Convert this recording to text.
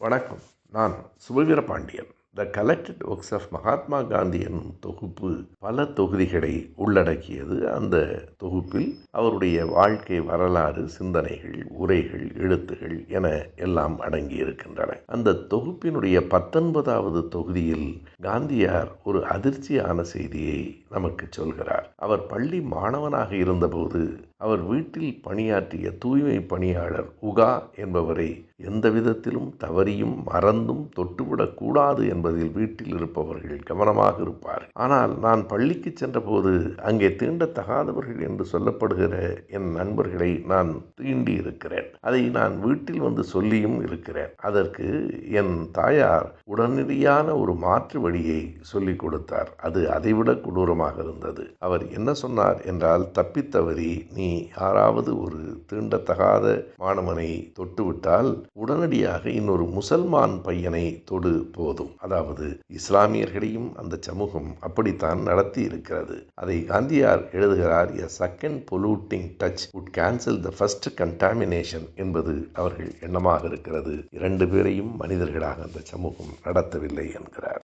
வணக்கம். நான் Subaveera Pandian the collected works of Mahatma Gandhi என்னும் தொகுப்பு பல தொகுதிகளை உள்ளடக்கியது. அந்த தொகுப்பில் அவருடைய வாழ்க்கை வரலாறு சிந்தனைகள் உரைகள் எழுத்துகள் என எல்லாம் அடங்கியிருக்கின்றன. அந்த தொகுப்பினுடைய பத்தொன்பதாவது தொகுதியில் காந்தியார் ஒரு அதிர்ச்சியான செய்தியை நமக்கு சொல்கிறார். அவர் பள்ளி மாணவனாக இருந்தபோது அவர் வீட்டில் பணியாற்றிய தூய்மை பணியாளர் உகா என்பவரை எந்த விதத்திலும் தவறியும் மறந்தும் தொட்டுவிடக்கூடாது என்பதில் வீட்டில் இருப்பவர்கள் கவனமாக இருப்பார். ஆனால் நான் பள்ளிக்கு சென்றபோது அங்கே தீண்டத்தகாதவர்கள் என்று சொல்லப்படுகிற என் நண்பர்களை நான் தீண்டி இருக்கிறேன். அதை நான் வீட்டில் வந்து சொல்லியும் இருக்கிறேன். அதற்கு என் தாயார் உடனடியான ஒரு மாற்று வழியை சொல்லிக் கொடுத்தார். அது அதைவிட கொடூரமாக இருந்தது. அவர் என்ன சொன்னார் என்றால் தப்பித்தவறி நீ யாராவது ஒரு தீண்டத்தகாத மாணவனை தொட்டுவிட்டால் உடனடியாக இன்னொரு முசல்மான் பையனை தொடு போதும். அதாவது இஸ்லாமியர்களையும் அந்த சமூகம் அப்படித்தான் நடத்தி இருக்கிறது அதை காந்தியார் எழுதுகிறார் a second polluting touch would cancel the first contamination என்பது அவர்கள் எண்ணமாக இருக்கிறது. இரண்டு பேரையும் மனிதர்களாக அந்த சமூகம் நடத்தவில்லை என்கிறார்.